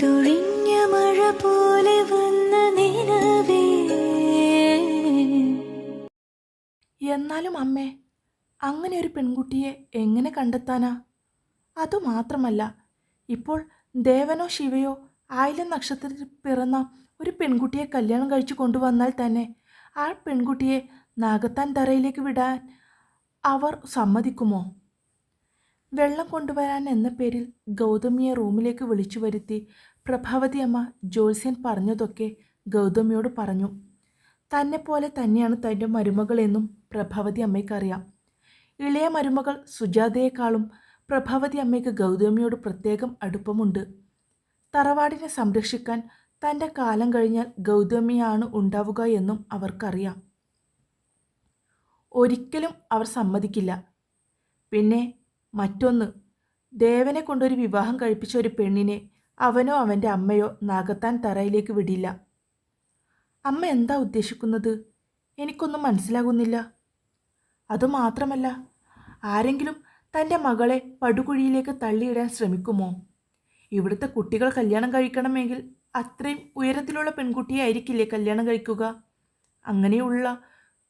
പെയ്തൊഴിഞ്ഞ മഴ പോലെ വന്ന നിലവേ. എന്നാലും അമ്മേ അങ്ങനെ ഒരു പെൺകുട്ടിയെ എങ്ങനെ കണ്ടെത്താനാ? അതുമാത്രമല്ല ഇപ്പോൾ ദേവനോ ശിവയോ ആയിരം നക്ഷത്രത്തിൽ പിറന്ന ഒരു പെൺകുട്ടിയെ കല്യാണം കഴിച്ചു കൊണ്ടുവന്നാൽ തന്നെ ആ പെൺകുട്ടിയെ നാഗത്താൻ തറയിലേക്ക് വിടാൻ അവർ സമ്മതിക്കുമോ? വെള്ളം കൊണ്ടുവരാൻ എന്ന പേരിൽ ഗൗതമിയെ റൂമിലേക്ക് വിളിച്ചു വരുത്തി പ്രഭാവതി അമ്മ ജോത്സ്യൻ പറഞ്ഞതൊക്കെ ഗൗതമിയോട് പറഞ്ഞു. തന്നെ പോലെ തന്നെയാണ് തന്റെ മരുമകളെന്നും പ്രഭാവതി അമ്മയ്ക്കറിയാം. ഇളയ മരുമകൾ സുജാതയെക്കാളും പ്രഭാവതി അമ്മയ്ക്ക് ഗൗതമിയോട് പ്രത്യേകം അടുപ്പമുണ്ട്. തറവാടിനെ സംരക്ഷിക്കാൻ തന്റെ കാലം കഴിഞ്ഞാൽ ഗൗതമിയാണ് ഉണ്ടാവുക എന്നും അവർക്കറിയാം. ഒരിക്കലും അവർ സമ്മതിക്കില്ല. പിന്നെ മറ്റൊന്ന് ദേവനെ കൊണ്ടൊരു വിവാഹം കഴിപ്പിച്ച ഒരു പെണ്ണിനെ അവനോ അവന്റെ അമ്മയോ നാഗത്താൻ തറയിലേക്ക് വിടില്ല. അമ്മ എന്താ ഉദ്ദേശിക്കുന്നത്? എനിക്കൊന്നും മനസ്സിലാകുന്നില്ല. അതുമാത്രമല്ല ആരെങ്കിലും തന്റെ മകളെ പടുകുഴിയിലേക്ക് തള്ളിയിടാൻ ശ്രമിക്കുമോ? ഇവിടുത്തെ കുട്ടികൾ കല്യാണം കഴിക്കണമെങ്കിൽ അത്രയും ഉയരത്തിലുള്ള പെൺകുട്ടിയെ ആയിരിക്കില്ലേ കല്യാണം കഴിക്കുക? അങ്ങനെയുള്ള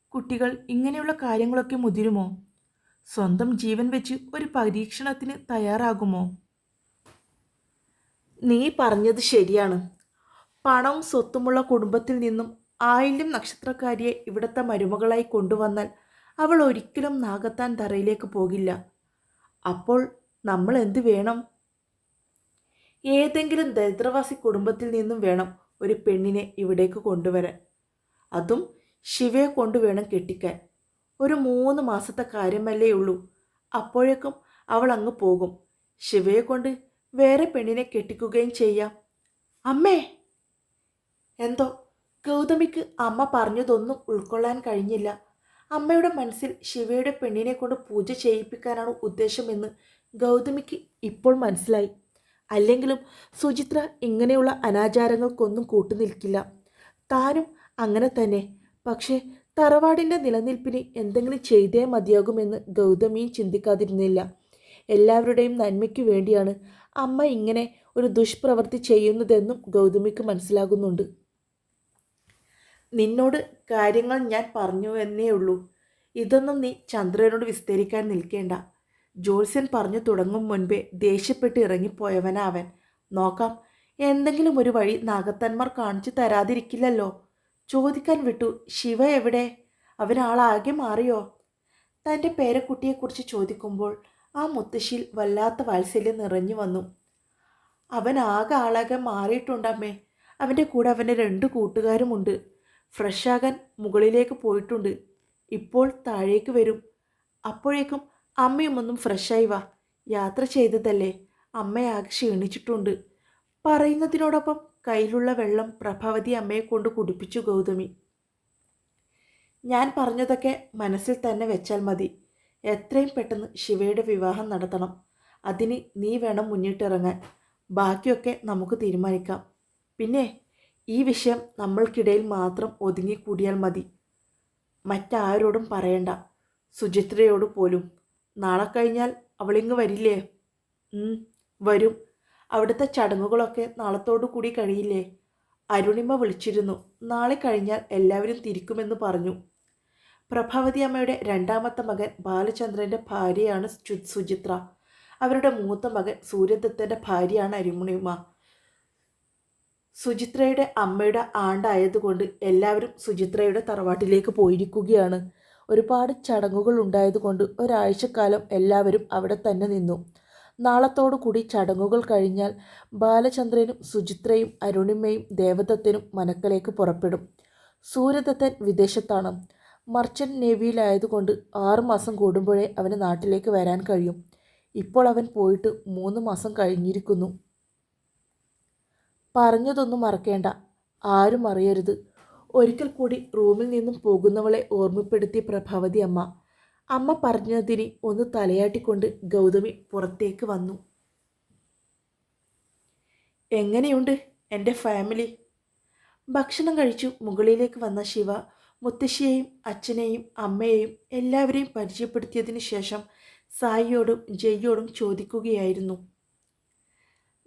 കുട്ടികൾ ഇങ്ങനെയുള്ള കാര്യങ്ങളൊക്കെ മുതിരുമോ? സ്വന്തം ജീവൻ വെച്ച് ഒരു പരീക്ഷണത്തിന് തയ്യാറാകുമോ? നീ പറഞ്ഞത് ശരിയാണ്. പണവും സ്വത്തുമുള്ള കുടുംബത്തിൽ നിന്നും ആയില്യം നക്ഷത്രക്കാരിയെ ഇവിടുത്തെ മരുമകളായി കൊണ്ടുവന്നാൽ അവൾ ഒരിക്കലും നാഗത്താൻ തറയിലേക്ക് പോകില്ല. അപ്പോൾ നമ്മൾ എന്ത് വേണം? ഏതെങ്കിലും ദരിദ്രവാസി കുടുംബത്തിൽ നിന്നും വേണം ഒരു പെണ്ണിനെ ഇവിടേക്ക് കൊണ്ടുവരാൻ. അതും ശിവയെ കൊണ്ടുവേണം കെട്ടിക്കാൻ. ഒരു മൂന്ന് മാസത്തെ കാര്യമല്ലേ ഉള്ളൂ. അപ്പോഴേക്കും അവൾ അങ്ങ് പോകും. ശിവയെ കൊണ്ട് വേറെ പെണ്ണിനെ കെട്ടിക്കുകയും ചെയ്യാം. അമ്മേ! എന്തോ ഗൗതമിക്ക് അമ്മ പറഞ്ഞതൊന്നും ഉൾക്കൊള്ളാൻ കഴിഞ്ഞില്ല. അമ്മയുടെ മനസ്സിൽ ശിവയുടെ പെണ്ണിനെ കൊണ്ട് പൂജ ചെയ്യിപ്പിക്കാനാണ് ഉദ്ദേശമെന്ന് ഗൗതമിക്ക് ഇപ്പോൾ മനസ്സിലായി. അല്ലെങ്കിലും സുചിത്ര ഇങ്ങനെയുള്ള അനാചാരങ്ങൾക്കൊന്നും കൂട്ടുനിൽക്കില്ല. താനും അങ്ങനെ തന്നെ. പക്ഷേ തറവാടിന്റെ നിലനിൽപ്പിന് എന്തെങ്കിലും ചെയ്തേ മതിയാകുമെന്ന് ഗൗതമി ചിന്തിക്കാതിരുന്നില്ല. എല്ലാവരുടെയും നന്മയ്ക്കു വേണ്ടിയാണ് അമ്മ ഇങ്ങനെ ഒരു ദുഷ്പ്രവൃത്തി ചെയ്യുന്നതെന്നും ഗൗതമിക്ക് മനസ്സിലാകുന്നുണ്ട്. നിന്നോട് കാര്യങ്ങൾ ഞാൻ പറഞ്ഞു എന്നേ ഉള്ളൂ. ഇതൊന്നും നീ ചന്ദ്രനോട് വിസ്തരിക്കാൻ നിൽക്കേണ്ട. ജോത്സ്യൻ പറഞ്ഞു തുടങ്ങും മുൻപേ ദേഷ്യപ്പെട്ട് ഇറങ്ങിപ്പോയവനാവൻ നോക്കാം എന്തെങ്കിലും ഒരു വഴി നാഗത്തന്മാർ കാണിച്ചു തരാതിരിക്കില്ലല്ലോ. ചോദിക്കാൻ വിട്ടു ശിവ എവിടെ? അവനാളാകെ മാറിയോ? തന്റെ പേരക്കുട്ടിയെക്കുറിച്ച് ചോദിക്കുമ്പോൾ ആ മുത്തശ്ശിയിൽ വല്ലാത്ത വാത്സല്യം നിറഞ്ഞു വന്നു. അവൻ ആകെ ആളാകെ മാറിയിട്ടുണ്ടമ്മേ. അവന്റെ കൂടെ അവന്റെ രണ്ട് കൂട്ടുകാരുമുണ്ട്. ഫ്രഷാകാൻ മുകളിലേക്ക് പോയിട്ടുണ്ട്. ഇപ്പോൾ താഴേക്ക് വരും. അപ്പോഴേക്കും അമ്മയും ഒന്നും ഫ്രഷായി വാ. യാത്ര ചെയ്തതല്ലേ. അമ്മയാകെ ക്ഷീണിച്ചിട്ടുണ്ട്. പറയുന്നതിനോടൊപ്പം കയ്യിലുള്ള വെള്ളം പ്രഭാവതി അമ്മയെ കൊണ്ട് കുടിപ്പിച്ചു ഗൗതമി. ഞാൻ പറഞ്ഞതൊക്കെ മനസ്സിൽ തന്നെ വെച്ചാൽ മതി. എത്രയും പെട്ടെന്ന് ശിവയുടെ വിവാഹം നടത്തണം. അതിന് നീ വേണം മുന്നിട്ടിറങ്ങാൻ. ബാക്കിയൊക്കെ നമുക്ക് തീരുമാനിക്കാം. പിന്നെ ഈ വിഷയം നമ്മൾക്കിടയിൽ മാത്രം ഒതുങ്ങിക്കൂടിയാൽ മതി. മറ്റാരോടും പറയണ്ട. സുചിത്രയോട് പോലും. നാളെ കഴിഞ്ഞാൽ അവളിങ്ങ് വരില്ലേ? വരും. അവിടുത്തെ ചടങ്ങുകളൊക്കെ നാളത്തോടു കൂടി കഴിയില്ലേ? അരുണിമ വിളിച്ചിരുന്നു. നാളെ കഴിഞ്ഞാൽ എല്ലാവരും തിരിക്കുമെന്ന് പറഞ്ഞു. പ്രഭാവതി അമ്മയുടെ രണ്ടാമത്തെ മകൻ ബാലചന്ദ്രന്റെ ഭാര്യയാണ് സുചിത്ര. അവരുടെ മൂത്ത മകൻ സൂര്യദത്തന്റെ ഭാര്യയാണ് അരുമണിമ സുചിത്രയുടെ അമ്മയുടെ ആണ്ടായതുകൊണ്ട് എല്ലാവരും സുചിത്രയുടെ തറവാട്ടിലേക്ക് പോയിരിക്കുകയാണ്. ഒരുപാട് ചടങ്ങുകൾ ഉണ്ടായതുകൊണ്ട് ഒരാഴ്ചക്കാലം എല്ലാവരും അവിടെ തന്നെ നിന്നു. നാളത്തോടു കൂടി ചടങ്ങുകൾ കഴിഞ്ഞാൽ ബാലചന്ദ്രനും സുചിത്രയും അരുണിമയും ദേവദത്തനും മനക്കലേക്ക് പുറപ്പെടും. സൂര്യദത്തൻ വിദേശത്താണ്. മർച്ചന്റ് നേവിയിലായതുകൊണ്ട് ആറുമാസം കൂടുമ്പോഴേ അവന് നാട്ടിലേക്ക് വരാൻ കഴിയും. ഇപ്പോൾ അവൻ പോയിട്ട് മൂന്ന് മാസം കഴിഞ്ഞിരിക്കുന്നു. പറഞ്ഞതൊന്നും മറക്കേണ്ട. ആരും അറിയരുത്. ഒരിക്കൽ കൂടി റൂമിൽ നിന്നും പോകുന്നവളെ ഓർമ്മപ്പെടുത്തി പ്രഭാവതി അമ്മ. അമ്മ പറഞ്ഞതിന് ഒന്ന് തലയാട്ടിക്കൊണ്ട് ഗൗതമി പുറത്തേക്ക് വന്നു. എങ്ങനെയുണ്ട് എന്റെ ഫാമിലി? ഭക്ഷണം കഴിച്ചു മുകളിലേക്ക് വന്ന ശിവ മുത്തശ്ശിയെയും അച്ഛനെയും അമ്മയെയും എല്ലാവരെയും പരിചയപ്പെടുത്തിയതിന് ശേഷം സായിയോടും ജയ്യോടും ചോദിക്കുകയായിരുന്നു.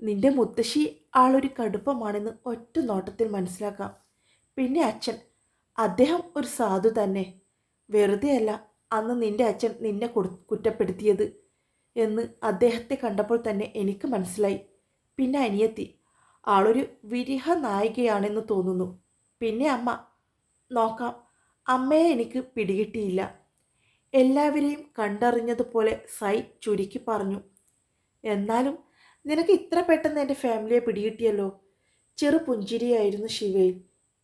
നിന്റെ മുത്തശ്ശി ആളൊരു കടുപ്പമാണെന്ന് ഒറ്റ നോട്ടത്തിൽ മനസ്സിലാക്കാം. പിന്നെ അച്ഛൻ അദ്ദേഹം ഒരു സാധു തന്നെ. വെറുതെയല്ല അന്ന് നിന്റെ അച്ഛൻ നിന്നെ കുറ്റപ്പെടുത്തിയത് എന്ന് അദ്ദേഹത്തെ കണ്ടപ്പോൾ തന്നെ എനിക്ക് മനസ്സിലായി. പിന്നെ അനിയത്തി ആളൊരു വിരഹ നായികയാണെന്ന് തോന്നുന്നു. പിന്നെ അമ്മ നോക്കാം അമ്മയെ എനിക്ക് പിടികിട്ടിയില്ല. എല്ലാവരെയും കണ്ടറിഞ്ഞതുപോലെ സൈ ചുരുക്കി പറഞ്ഞു എന്നാലും നിനക്ക് ഇത്ര പെട്ടെന്ന് എന്റെ ഫാമിലിയെ പിടികിട്ടിയല്ലോ? ചെറു പുഞ്ചിരിയായിരുന്നു ശിവയിൽ.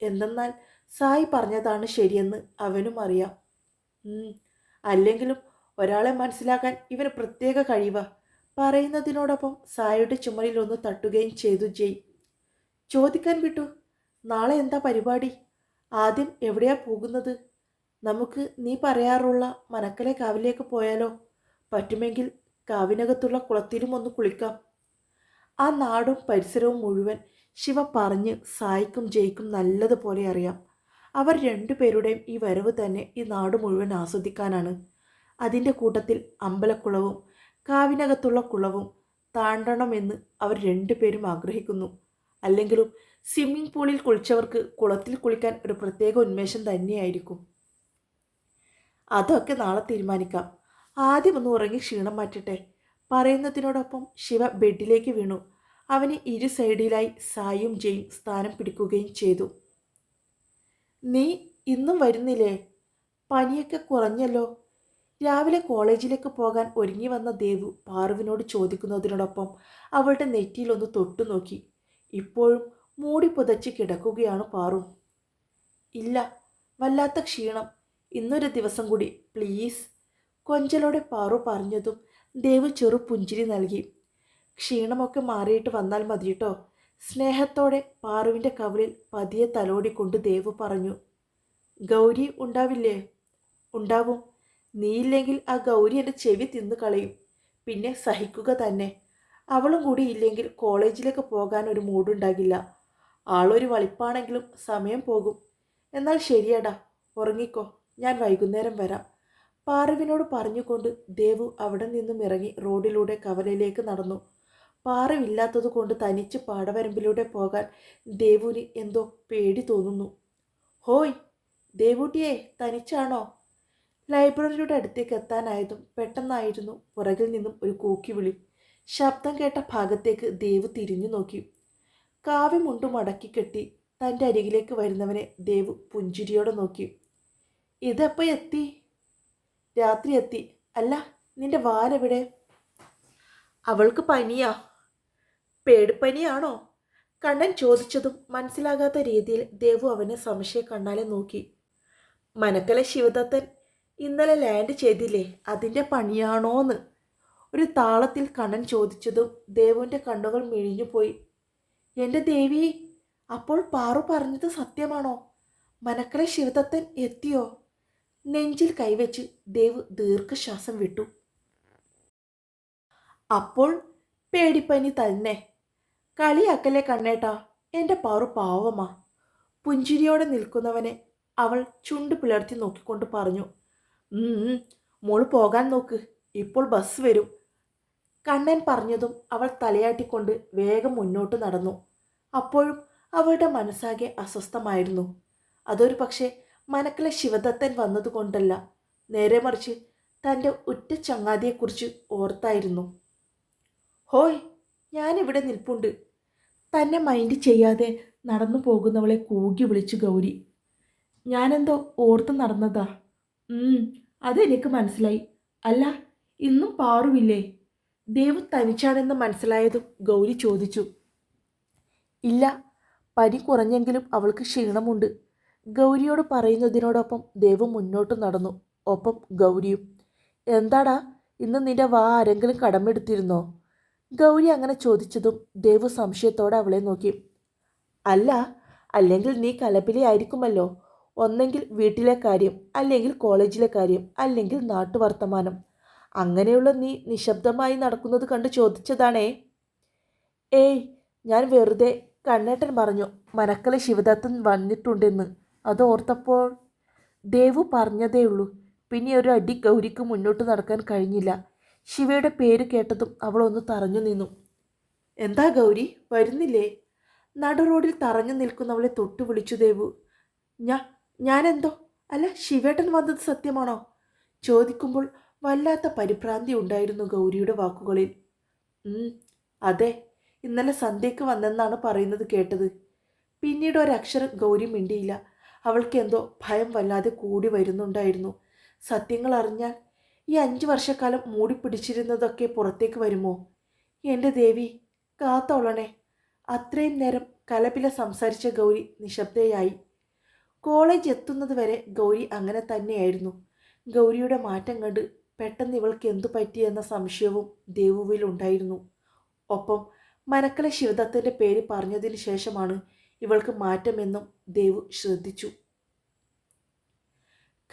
എന്തെന്നാൽ സായി പറഞ്ഞതാണ് ശരിയെന്ന് അവനും അറിയാം. അല്ലെങ്കിലും ഒരാളെ മനസ്സിലാക്കാൻ ഇവന് പ്രത്യേക കഴിവാ. പറയുന്നതിനോടൊപ്പം സായിയുടെ ചുമലിൽ ഒന്ന് തട്ടുകയും ചെയ്തു ജയ്. ചോദിക്കാൻ വിട്ടു നാളെ എന്താ പരിപാടി? ആദ്യം എവിടെയാ പോകുന്നത്? നമുക്ക് നീ പറയാറുള്ള മനക്കലെ കാവിലേക്ക് പോയാലോ? പറ്റുമെങ്കിൽ കാവിനകത്തുള്ള കുളത്തിലും ഒന്ന് കുളിക്കാം. ആ നാടും പരിസരവും മുഴുവൻ ശിവ പറഞ്ഞ് സായിക്കും ജയിക്കും നല്ലതുപോലെ അറിയാം. അവർ രണ്ടുപേരുടെയും ഈ വരവ് തന്നെ ഈ നാട് മുഴുവൻ ആസ്വദിക്കാനാണ്. അതിന്റെ കൂട്ടത്തിൽ അമ്പലക്കുളവും കാവിനകത്തുള്ള കുളവും താണ്ടണമെന്ന് അവർ രണ്ടുപേരും ആഗ്രഹിക്കുന്നു. അല്ലെങ്കിലും സ്വിമ്മിംഗ് പൂളിൽ കുളിച്ചവർക്ക് കുളത്തിൽ കുളിക്കാൻ ഒരു പ്രത്യേക ഉന്മേഷം തന്നെയായിരിക്കും. അതൊക്കെ നാളെ തീരുമാനിക്കാം. ആദ്യം ഒന്ന് ഉറങ്ങി ക്ഷീണം മാറ്റട്ടെ. പറയുന്നതിനോടൊപ്പം ശിവ ബെഡിലേക്ക് വീണു. അവന് ഇരു സൈഡിലായി സായും ജയും സ്ഥാനം പിടിക്കുകയും ചെയ്തു. നീ ഇന്നും വരുന്നില്ലേ? പനിയൊക്കെ കുറഞ്ഞല്ലോ. രാവിലെ കോളേജിലേക്ക് പോകാൻ ഒരുങ്ങി വന്ന ദേവു പാറുവിനോട് ചോദിക്കുന്നതിനോടൊപ്പം അവളുടെ നെറ്റിയിലൊന്ന് തൊട്ടു നോക്കി. ഇപ്പോഴും മൂടി പുതച്ച് കിടക്കുകയാണ് പാറു. ഇല്ല വല്ലാത്ത ക്ഷീണം. ഇന്നൊരു ദിവസം കൂടി പ്ലീസ്. കൊഞ്ചലോടെ പാറു പറഞ്ഞതും ദേവ് ചെറു പുഞ്ചിരി നൽകി. ക്ഷീണമൊക്കെ മാറിയിട്ട് വന്നാൽ മതിട്ടോ? സ്നേഹത്തോടെ പാറുവിന്റെ കവിളിൽ പതിയെ തലോടിക്കൊണ്ട് ദേവ് പറഞ്ഞു ഗൗരി ഉണ്ടാവില്ലേ? ഉണ്ടാവും. നീയില്ലെങ്കിൽ ആ ഗൗരി എന്റെ ചെവി തിന്നു കളയും. പിന്നെ സഹിക്കുക തന്നെ. അവളും കൂടി ഇല്ലെങ്കിൽ കോളേജിലേക്ക് പോകാൻ ഒരു മൂടുണ്ടാകില്ല ആളൊരു വളിപ്പാണെങ്കിലും സമയം പോകും. എന്നാൽ ശരിയടാ ഉറങ്ങിക്കോ. ഞാൻ വൈകുന്നേരം വരാം. പാറുവിനോട് പറഞ്ഞുകൊണ്ട് ദേവു അവിടെ നിന്നും ഇറങ്ങി റോഡിലൂടെ കവലയിലേക്ക് നടന്നു. പാറവില്ലാത്തത് കൊണ്ട് തനിച്ച് പാടവരമ്പിലൂടെ പോകാൻ ദേവുവിന് എന്തോ പേടി തോന്നുന്നു. ഹോയ് ദേവൂട്ടിയെ തനിച്ചാണോ? ലൈബ്രറിയുടെ അടുത്തേക്ക് എത്താനായതും പെട്ടെന്നായിരുന്നു പുറകിൽ നിന്നും ഒരു കൂക്കി വിളി. ശബ്ദം കേട്ട ഭാഗത്തേക്ക് ദേവ് തിരിഞ്ഞു നോക്കി. കാവ്യമുണ്ടു മടക്കി കെട്ടി തന്റെ അരികിലേക്ക് വരുന്നവനെ ദേവ് പുഞ്ചിരിയോടെ നോക്കി. ഇതെപ്പോൾ എത്തി? രാത്രി എത്തി. അല്ല നിന്റെ വാലെവിടെ? അവൾക്ക് പനിയാ. പേടിപ്പനിയാണോ? കണ്ണൻ ചോദിച്ചതും മനസ്സിലാകാത്ത രീതിയിൽ ദേവു അവനെ സംശയ കണ്ണാലെ നോക്കി. മനക്കല ശിവദത്തൻ ഇന്നലെ ലാൻഡ് ചെയ്തില്ലേ അതിന്റെ പണിയാണോന്ന്. ഒരു താളത്തിൽ കണ്ണൻ ചോദിച്ചതും ദേവുവിന്റെ കണ്ണുകൾ മിഴിഞ്ഞുപോയി എന്റെ ദേവി അപ്പോൾ പാറു പറഞ്ഞത് സത്യമാണോ? മനക്കല ശിവദത്തൻ എത്തിയോ? നെഞ്ചിൽ കൈവച്ച് ദേവ് ദീർഘശ്വാസം വിട്ടു. അപ്പോൾ പേടിപ്പനി തന്നെ. കളിയാക്കല്ലേ കണ്ണേട്ടാ. എന്റെ പാറു പാവമാ. പുഞ്ചിരിയോടെ നിൽക്കുന്നവനെ അവൾ ചുണ്ട് പിളർത്തി നോക്കിക്കൊണ്ട് പറഞ്ഞു "ഉം, ഉം, മോൾ പോകാൻ നോക്ക്. ഇപ്പോൾ ബസ് വരും. കണ്ണൻ പറഞ്ഞതും അവൾ തലയാട്ടിക്കൊണ്ട് വേഗം മുന്നോട്ട് നടന്നു. അപ്പോഴും അവളുടെ മനസ്സാകെ അസ്വസ്ഥമായിരുന്നു. അതൊരു പക്ഷേ മനക്കിലെ ശിവദത്തൻ വന്നതുകൊണ്ടല്ല. നേരെ മറിച്ച് തന്റെ ഉറ്റ ചങ്ങാതിയെക്കുറിച്ച് ഓർത്തായിരുന്നു. ഹോയ് ഞാനിവിടെ നിൽപ്പുണ്ട്. തന്നെ മൈൻഡ് ചെയ്യാതെ നടന്നു പോകുന്നവളെ കൂകി വിളിച്ചു ഗൗരി. ഞാനെന്തോ ഓർത്ത് നടന്നതാ. അതെനിക്ക് മനസ്സിലായി. അല്ല ഇന്നും പാറുവില്ലേ? ദേവ് തനിച്ചാണെന്ന് മനസ്സിലായതും ഗൗരി ചോദിച്ചു. ഇല്ല പനി കുറഞ്ഞെങ്കിലും അവൾക്ക് ക്ഷീണമുണ്ട്. ഗൗരിയോട് പറയുന്നതിനോടൊപ്പം ദേവ് മുന്നോട്ട് നടന്നു. ഒപ്പം ഗൗരിയും. എന്താടാ ഇന്ന് നിന്റെ വാ ആരെങ്കിലും കടമെടുത്തിരുന്നോ? ഗൗരി അങ്ങനെ ചോദിച്ചതും ദേവു സംശയത്തോടെ അവളെ നോക്കി. അല്ല അല്ലെങ്കിൽ നീ കലപിലയായിരിക്കുമല്ലോ ഒന്നെങ്കിൽ വീട്ടിലെ കാര്യം അല്ലെങ്കിൽ കോളേജിലെ കാര്യം അല്ലെങ്കിൽ നാട്ടുവർത്തമാനം. അങ്ങനെയുള്ള നീ നിശബ്ദമായി നടക്കുന്നത് കണ്ട് ചോദിച്ചതാണേ. ഏയ് ഞാൻ വെറുതെ കണ്ണേട്ടൻ പറഞ്ഞു മനക്കല ശിവദത്തൻ വന്നിട്ടുണ്ടെന്ന്. അത് ഓർത്തപ്പോൾ ദേവു പറഞ്ഞതേയുള്ളൂ. പിന്നെ ഒരു അടി ഗൗരിക്ക് മുന്നോട്ട് നടക്കാൻ കഴിഞ്ഞില്ല. ശിവയുടെ പേര് കേട്ടതും അവൾ ഒന്ന് തറഞ്ഞു നിന്നു. എന്താ ഗൗരി? വരുന്നില്ലേ? നട റോഡിൽ തറഞ്ഞു നിൽക്കുന്നവളെ തൊട്ടു വിളിച്ചു ദേവു. ഞാ ഞാനെന്തോ? അല്ല ശിവേട്ടൻ വന്നത് സത്യമാണോ ചോദിക്കുമ്പോൾ വല്ലാത്ത പരിഭ്രാന്തി ഉണ്ടായിരുന്നു ഗൗരിയുടെ വാക്കുകളിൽ. അതെ ഇന്നലെ സന്ധ്യയ്ക്ക് വന്നെന്നാണ് പറയുന്നത് കേട്ടത്. പിന്നീട് ഒരക്ഷരം ഗൗരി മിണ്ടിയില്ല. അവൾക്ക് എന്തോ ഭയം വല്ലാതെ കൂടി വരുന്നുണ്ടായിരുന്നു. സത്യങ്ങൾ അറിഞ്ഞാൽ ഈ അഞ്ച് വർഷക്കാലം മൂടിപ്പിടിച്ചിരുന്നതൊക്കെ പുറത്തേക്ക് വരുമോ? എന്റെ ദേവി കാത്തോളണേ. അത്രയും നേരം കലപില സംസാരിച്ച ഗൗരി നിശബ്ദയായി. കോളേജ് എത്തുന്നത് വരെ ഗൗരി അങ്ങനെ തന്നെയായിരുന്നു. ഗൗരിയുടെ മാറ്റം കണ്ട് പെട്ടെന്ന് ഇവൾക്ക് എന്തു പറ്റിയെന്ന സംശയവും ദേവുവിൽ ഉണ്ടായിരുന്നു. ഒപ്പം മനക്കല ശിവദത്തന്റെ പേര് പറഞ്ഞതിന് ശേഷമാണ് ഇവൾക്ക് മാറ്റമെന്നും ദേവു ശ്രദ്ധിച്ചു.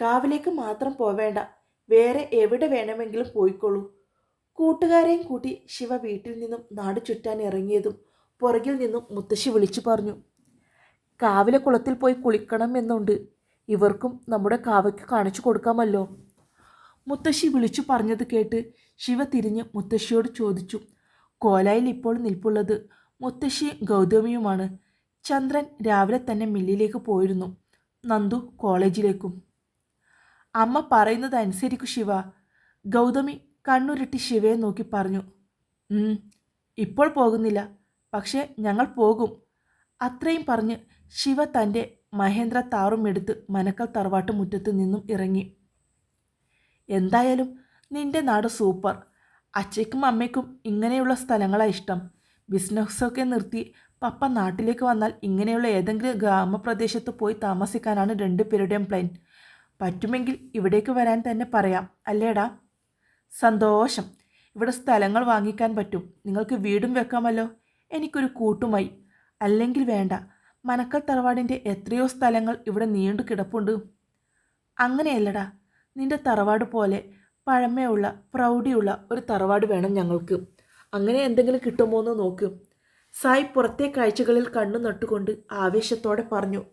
കാവിലേക്ക് മാത്രം പോവേണ്ട വേറെ എവിടെ വേണമെങ്കിലും പോയിക്കോളൂ. കൂട്ടുകാരെയും കൂട്ടി ശിവ വീട്ടിൽ നിന്നും നാട് ചുറ്റാൻ ഇറങ്ങിയതും പുറകിൽ നിന്നും മുത്തശ്ശി വിളിച്ചു പറഞ്ഞു കാവിലെ കുളത്തിൽ പോയി കുളിക്കണം എന്നുണ്ട്. ഇവർക്കും നമ്മുടെ കാവയ്ക്ക് കാണിച്ചു കൊടുക്കാമല്ലോ. മുത്തശ്ശി വിളിച്ചു പറഞ്ഞത് കേട്ട് ശിവ തിരിഞ്ഞ് മുത്തശ്ശിയോട് ചോദിച്ചു കോലായിൽ ഇപ്പോൾ നിൽപ്പുള്ളത് മുത്തശ്ശി ഗൗതമിയുമാണ്. ചന്ദ്രൻ രാവിലെ തന്നെ മില്ലിലേക്ക് പോയിരുന്നു. നന്ദു കോളേജിലേക്കും. അമ്മ പറയുന്നത് അനുസരിക്കു ശിവ. ഗൗതമി കണ്ണുരുട്ടി ശിവയെ നോക്കി പറഞ്ഞു. ഇപ്പോൾ പോകുന്നില്ല. പക്ഷേ ഞങ്ങൾ പോകും. അത്രയും പറഞ്ഞ് ശിവ തന്റെ മഹേന്ദ്ര താറും എടുത്ത് മനക്കൽ തറവാട്ട് മുറ്റത്ത് നിന്നും ഇറങ്ങി. എന്തായാലും നിന്റെ നാട് സൂപ്പർ. അച്ഛയ്ക്കും അമ്മയ്ക്കും ഇങ്ങനെയുള്ള സ്ഥലങ്ങളാണ് ഇഷ്ടം. ബിസിനസ്സൊക്കെ നിർത്തി പപ്പ നാട്ടിലേക്ക് വന്നാൽ ഇങ്ങനെയുള്ള ഏതെങ്കിലും ഗ്രാമപ്രദേശത്ത് പോയി താമസിക്കാനാണ് രണ്ടുപേരുടെയും പ്ലാൻ. പറ്റുമെങ്കിൽ ഇവിടേക്ക് വരാൻ തന്നെ പറയാം. അല്ലേടാ? സന്തോഷം. ഇവിടെ സ്ഥലങ്ങൾ വാങ്ങിക്കാൻ പറ്റും. നിങ്ങൾക്ക് വീടും വെക്കാമല്ലോ. എനിക്കൊരു കൂട്ടുമായി. അല്ലെങ്കിൽ വേണ്ട. മനക്കൽ തറവാടിന്റെ എത്രയോ സ്ഥലങ്ങൾ ഇവിടെ നീണ്ടു കിടപ്പുണ്ട്. അങ്ങനെയല്ലടാ. നിന്റെ തറവാട് പോലെ പഴമയുള്ള പ്രൗഢിയുള്ള ഒരു തറവാട് വേണം ഞങ്ങൾക്ക്. അങ്ങനെ എന്തെങ്കിലും കിട്ടുമോ എന്ന് നോക്ക്. സായി പുറത്തെ കാഴ്ചകളിൽ കണ്ണു നട്ടുകൊണ്ട് ആവേശത്തോടെ പറഞ്ഞു.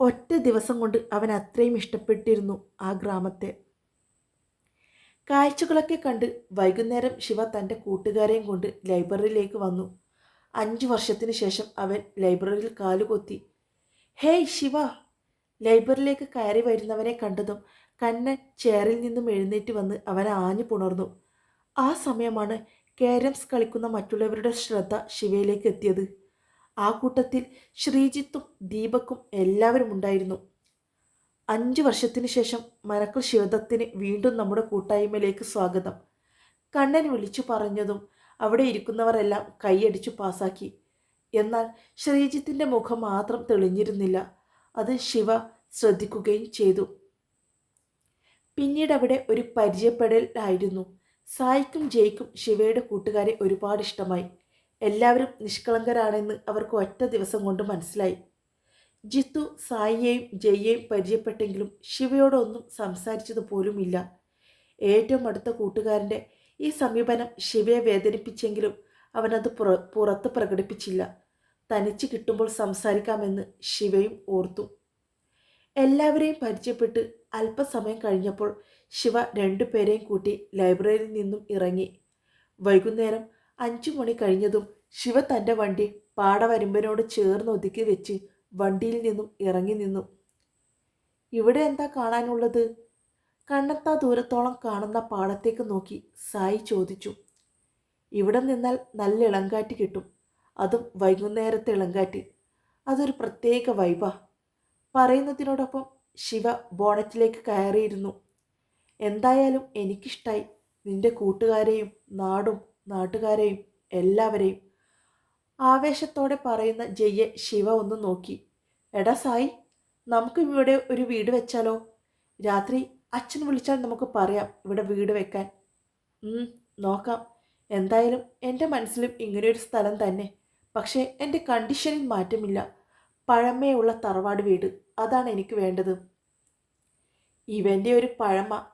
ഒറ്റ ദിവസം കൊണ്ട് അവൻ അത്രയും ഇഷ്ടപ്പെട്ടിരുന്നു ആ ഗ്രാമത്തെ. കാഴ്ചകളൊക്കെ കണ്ട് വൈകുന്നേരം ശിവ തന്റെ കൂട്ടുകാരെയും കൊണ്ട് ലൈബ്രറിയിലേക്ക് വന്നു. അഞ്ചു വർഷത്തിന് ശേഷം അവൻ ലൈബ്രറിയിൽ കാലുകൊത്തി. ഹേയ് ശിവ! ലൈബ്രറിയിലേക്ക് കയറി വരുന്നവനെ കണ്ടതും കണ്ണൻ ചെയറിൽ നിന്നും എഴുന്നേറ്റ് വന്ന് അവനെ ആഞ്ഞു പുണർന്നു. ആ സമയമാണ് കാരംസ് കളിക്കുന്ന മറ്റുള്ളവരുടെ ശ്രദ്ധ ശിവയിലേക്ക് എത്തിയത്. ആ കൂട്ടത്തിൽ ശ്രീജിത്തും ദീപക്കും എല്ലാവരും ഉണ്ടായിരുന്നു. അഞ്ച് വർഷത്തിന് ശേഷം മനക്കൽ ശിവദത്തിന് വീണ്ടും നമ്മുടെ കൂട്ടായ്മയിലേക്ക് സ്വാഗതം. കണ്ണൻ വിളിച്ചു പറഞ്ഞതും അവിടെ ഇരിക്കുന്നവരെല്ലാം കൈയടിച്ചു പാസാക്കി. എന്നാൽ ശ്രീജിത്തിന്റെ മുഖം മാത്രം തെളിഞ്ഞിരുന്നില്ല. അത് ശിവ ശ്രദ്ധിക്കുകയും ചെയ്തു. പിന്നീട് അവിടെ ഒരു പരിചയപ്പെടലായിരുന്നു. സായിക്കും ജയ്ക്കും ശിവയുടെ കൂട്ടുകാരെ ഒരുപാട് ഇഷ്ടമായി. എല്ലാവരും നിഷ്കളങ്കരാണെന്ന് അവർക്ക് ഒറ്റ ദിവസം കൊണ്ട് മനസ്സിലായി. ജിത്തു സായിയെയും ജയ്യെയും പരിചയപ്പെട്ടെങ്കിലും ശിവയോടൊന്നും സംസാരിച്ചത് പോലുമില്ല. ഏറ്റവും അടുത്ത കൂട്ടുകാരന്റെ ഈ സമീപനം ശിവയെ വേദനിപ്പിച്ചെങ്കിലും അവനത് പുറ പുറത്ത് പ്രകടിപ്പിച്ചില്ല. തനിച്ച് കിട്ടുമ്പോൾ സംസാരിക്കാമെന്ന് ശിവയും ഓർത്തു. എല്ലാവരെയും പരിചയപ്പെട്ട് അല്പസമയം കഴിഞ്ഞപ്പോൾ ശിവ രണ്ടുപേരെയും കൂട്ടി ലൈബ്രറിയിൽ നിന്നും ഇറങ്ങി. വൈകുന്നേരം അഞ്ചു മണി കഴിഞ്ഞതും ശിവ തന്റെ വണ്ടി പാടവരമ്പനോട് ചേർന്ന് ഒതുക്കി വെച്ച് വണ്ടിയിൽ നിന്നും ഇറങ്ങി നിന്നു. ഇവിടെ എന്താ കാണാനുള്ളത്? കണ്ണെത്താ ദൂരത്തോളം കാണുന്ന പാടത്തേക്ക് നോക്കി സായി ചോദിച്ചു. ഇവിടെ നിന്നാൽ നല്ല ഇളങ്കാറ്റ് കിട്ടും. അതും വൈകുന്നേരത്തെ ഇളങ്കാറ്റ്. അതൊരു പ്രത്യേക വൈബാ പറയുന്നതിനോടൊപ്പം ശിവ ബോണറ്റിലേക്ക് കയറിയിരുന്നു. എന്തായാലും എനിക്കിഷ്ടായി. നിന്റെ കൂട്ടുകാരെയും നാടും നാട്ടുകാരെയും എല്ലാവരെയും ആവേശത്തോടെ പറയുന്ന ജയ്യെ ശിവ ഒന്ന് നോക്കി. എടാ സായി നമുക്ക് ഇവിടെ ഒരു വീട് വെച്ചാലോ? രാത്രി അച്ഛൻ വിളിച്ചാൽ നമുക്ക് പറയാം ഇവിടെ വീട് വെക്കാൻ. നോക്കാം. എന്തായാലും എന്റെ മനസ്സിലും ഇങ്ങനെയൊരു സ്ഥലം തന്നെ. പക്ഷേ എന്റെ കണ്ടീഷനിൽ മാറ്റമില്ല. പഴമയുള്ള തറവാട് വീട്. അതാണ് എനിക്ക് വേണ്ടത്. ഇവന്റെ ഒരു പഴമ.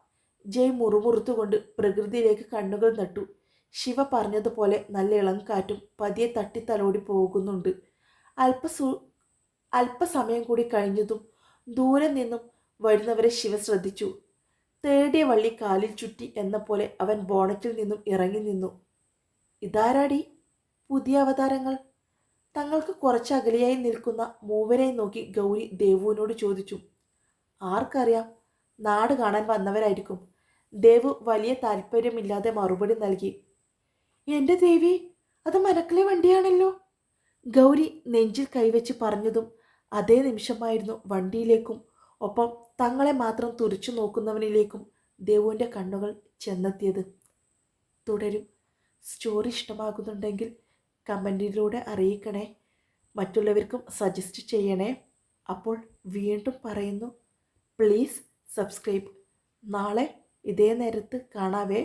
ജയ് മുറുമുറുത്തുകൊണ്ട് പ്രകൃതിയിലേക്ക് കണ്ണുകൾ നട്ടു. ശിവ പറഞ്ഞതുപോലെ നല്ല ഇളം കാറ്റും പതിയെ തട്ടിത്തലോടി പോകുന്നുണ്ട്. അല്പസു അല്പസമയം കൂടി കഴിഞ്ഞതും ദൂരെ നിന്നും വരുന്നവരെ ശിവ ശ്രദ്ധിച്ചു. തേടിയ വള്ളി കാലിൽ ചുറ്റി എന്ന പോലെ അവൻ ബോണറ്റിൽ നിന്നും ഇറങ്ങി നിന്നു. ഇതാരാടി? പുതിയ അവതാരങ്ങൾ? തങ്ങൾക്ക് കുറച്ച് അകലെയായി നിൽക്കുന്ന മൂവരെ നോക്കി ഗൗരി ദേവുവിനോട് ചോദിച്ചു. ആർക്കറിയാം? നാട് കാണാൻ വന്നവരായിരിക്കും. ദേവു വലിയ താല്പര്യമില്ലാതെ മറുപടി നൽകി. എന്റെ ദേവി അത് മനക്കിലെ വണ്ടിയാണല്ലോ. ഗൗരി നെഞ്ചിൽ കൈവച്ച് പറഞ്ഞതും അതേ നിമിഷമായിരുന്നു വണ്ടിയിലേക്കും ഒപ്പം തങ്ങളെ മാത്രം തുറിച്ചു നോക്കുന്നവനിലേക്കും ദേവുവിന്റെ കണ്ണുകൾ ചെന്നെത്തിയത്. തുടരും. സ്റ്റോറി ഇഷ്ടമാകുന്നുണ്ടെങ്കിൽ കമന്റിലൂടെ അറിയിക്കണേ. മറ്റുള്ളവർക്കും സജസ്റ്റ് ചെയ്യണേ. അപ്പോൾ വീണ്ടും പറയുന്നു. Please subscribe. നാളെ ഇതേ നേരത്ത് കാണാവേ.